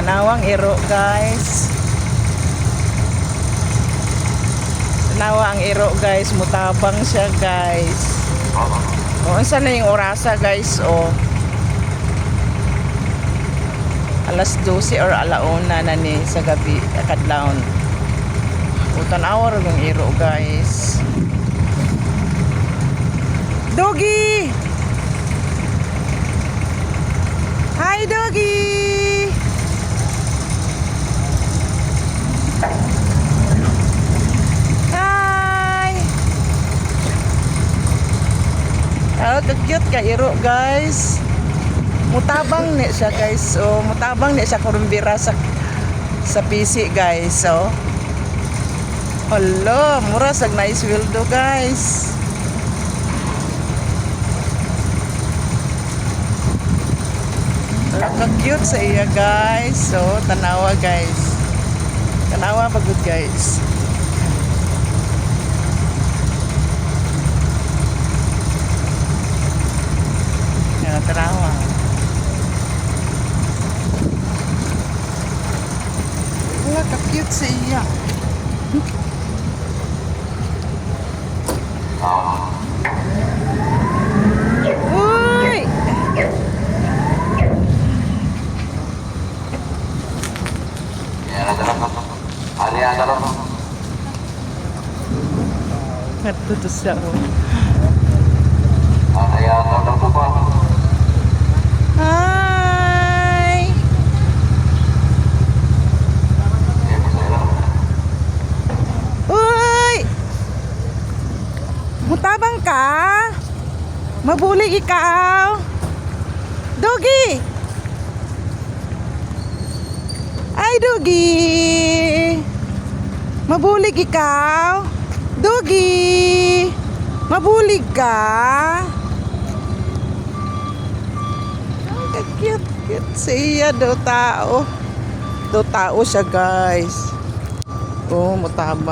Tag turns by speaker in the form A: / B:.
A: Tanawang iro guys. Tanawa ang iro guys. Mutabang siya guys. O, saan na yung orasa guys? O. Alas 12 or alauna na ni sa gabi. Kadlaon. O, tanawa rin yung iro guys. Doggy! Oh, cute ka iro, guys. Mutabang ni siya, guys. So, mutabang ni siya kurumbira sa sa PC, guys. So, Hello, mura sag nice wildo, guys. Naka-cute sa iya guys. So, tanawa guys. Tanawa pagod guys. Yan, tanawa. Wala ka-cute sa iya. Uy! Nagtuto siya. oh. Hi! Uy! Mutabang ka? Mabulig ikaw? Doggy! Ay, Doggy! Mabulig ikaw? Doggy! Mabulig ka? Ang cute, cute siya daw tao. Daw tao siya, guys. Oh, matabang.